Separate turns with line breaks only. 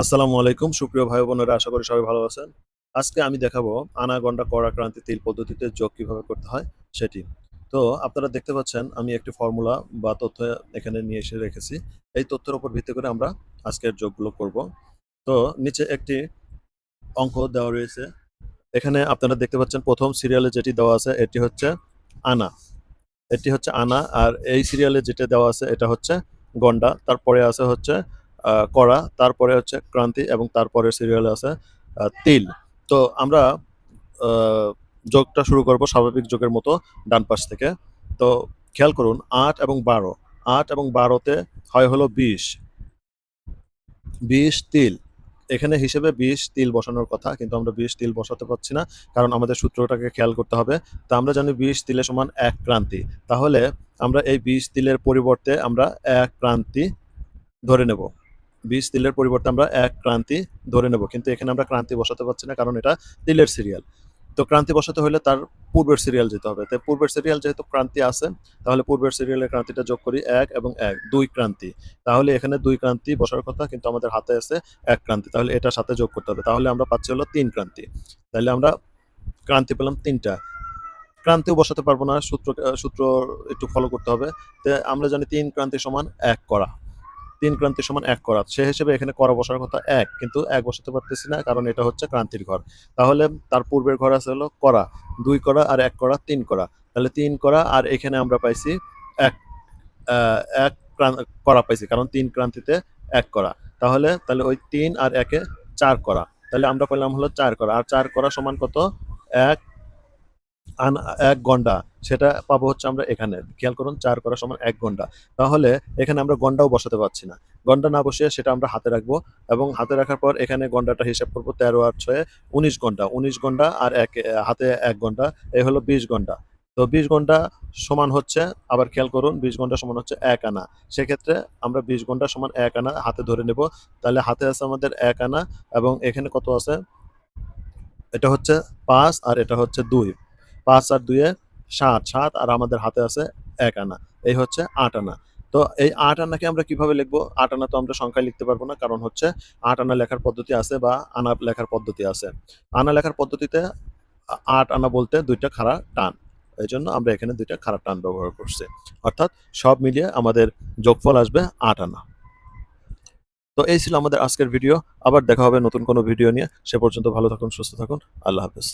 আসসালামু আলাইকুম, সুপ্রিয় ভাই বোনেরা, আশা করি সবাই ভালো আছেন। আজকে আমি দেখাবো আনাগন্ডা কড়া ক্রান্তি তিল পদ্ধতিতে যোগ কীভাবে করতে হয় সেটি। তো আপনারা দেখতে পাচ্ছেন, আমি একটি ফর্মুলা বা তথ্য এখানে নিয়ে এসে রেখেছি। এই তথ্যের উপর ভিত্তি করে আমরা আজকের যোগগুলো করব। তো নিচে একটি অঙ্ক দেওয়া রয়েছে। এখানে আপনারা দেখতে পাচ্ছেন, প্রথম সিরিয়ালে যেটি দেওয়া আছে, এটি হচ্ছে আনা। এটি হচ্ছে আনা, আর এই সিরিয়ালে যেটা দেওয়া আছে, এটা হচ্ছে গন্ডা। তারপরে আছে হচ্ছে কড়া, তারপরে হচ্ছে ক্রান্তি এবং তারপরে সিরিয়ালে আছে তিল। তো আমরা যোগটা শুরু করব স্বাভাবিক যোগের মতো ডান পাশ থেকে। তো খেয়াল করুন, আট এবং বারো। আট এবং বারোতে হয় হলো বিশ। বিশ তিল। এখানে হিসেবে বিশ তিল বসানোর কথা, কিন্তু আমরা বিশ তিল বসাতে পারছি না, কারণ আমাদের সূত্রটাকে খেয়াল করতে হবে। তা আমরা জানি বিশ তিলে সমান এক ক্রান্তি। তাহলে আমরা এই বিশ তিলের পরিবর্তে আমরা এক ক্রান্তি ধরে নেব। বিশ তিলের পরিবর্তে আমরা এক ক্রান্তি ধরে নেব। কিন্তু এখানে আমরা ক্রান্তি বসাতে পারছি না, কারণ এটা তিলের সিরিয়াল তো ক্রান্তি বসাতে হলে তার পূর্বের সিরিয়াল যেতে হবে। তাই পূর্বের সিরিয়াল যেহেতু ক্রান্তি আছে, তাহলে পূর্বের সিরিয়ালের ক্রান্তিটা যোগ করি এক এবং এক, দুই ক্রান্তি। তাহলে এখানে দুই ক্রান্তি বসার কথা, কিন্তু আমাদের হাতে আছে এক ক্রান্তি। তাহলে এটার সাথে যোগ করতে হবে। তাহলে আমরা পাচ্ছি হলো তিন ক্রান্তি। তাহলে আমরা ক্রান্তি পেলাম তিনটা। ক্রান্তিও বসাতে পারব না, সূত্র সূত্র একটু ফলো করতে হবে। তো আমরা জানি তিন ক্রান্তি সমান এক করা। তিন ক্রান্তি সমান এক করা সে হিসেবে এখানে করা বসার কথা এক, কিন্তু এক বসাতে পারতেছি না, কারণ এটা হচ্ছে ক্রান্তির ঘর। তাহলে তার পূর্বের ঘর আছে হলো করা, দুই করা আর এক করা, তিন করা। তাহলে তিন করা আর এখানে আমরা পাইছি এক এক করা পাইছি, কারণ তিন ক্রান্তিতে এক করা। তাহলে তাহলে ওই তিন আর একে চার করা। তাহলে আমরা পেলাম হলো চার করা, আর চার করা সমান কত? এক আন, এক গন্ডা, সেটা পাবো হচ্ছে আমরা এখানে। খেয়াল করুন, চার করার সমান এক গন্ডা। তাহলে এখানে আমরা গন্ডাও বসাতে পারছি না। গন্ডা না বসিয়ে সেটা আমরা হাতে রাখব এবং হাতে রাখার পর এখানে গন্ডাটা হিসাব করব তেরো আর ছয়ে, উনিশ ঘণ্টা উনিশ ঘণ্টা আর এক, হাতে এক ঘণ্টা এই হলো বিশ ঘণ্টা তো বিশ ঘণ্টা সমান হচ্ছে, আবার খেয়াল করুন, বিশ ঘণ্টা সমান হচ্ছে এক আনা। সেক্ষেত্রে আমরা বিশ ঘণ্টা সমান এক আনা হাতে ধরে নেব। তাহলে হাতে আছে আমাদের এক আনা এবং এখানে কত আছে? এটা হচ্ছে পাঁচ আর এটা হচ্ছে দুই। পাঁচ আর দুইয়ে সাত সাত আর আমাদের হাতে আছে এক আনা। এই হচ্ছে আট আনা। তো এই আট আনাকে আমরা কীভাবে লিখব? আট আনা তো আমরা সংখ্যায় লিখতে পারব না, কারণ হচ্ছে আট আনা লেখার পদ্ধতি আছে বা আনা লেখার পদ্ধতি আছে। আনা লেখার পদ্ধতিতে আট আনা বলতে দুইটা খাড়া টান। এই জন্য আমরা এখানে দুইটা খাড়া টান ব্যবহার করছি। অর্থাৎ সব মিলিয়ে আমাদের যোগফল আসবে আট আনা। তো এই ছিল আমাদের আজকের ভিডিও। আবার দেখা হবে নতুন কোনো ভিডিও নিয়ে। সে পর্যন্ত ভালো থাকুন, সুস্থ থাকুন। আল্লাহ হাফেজ।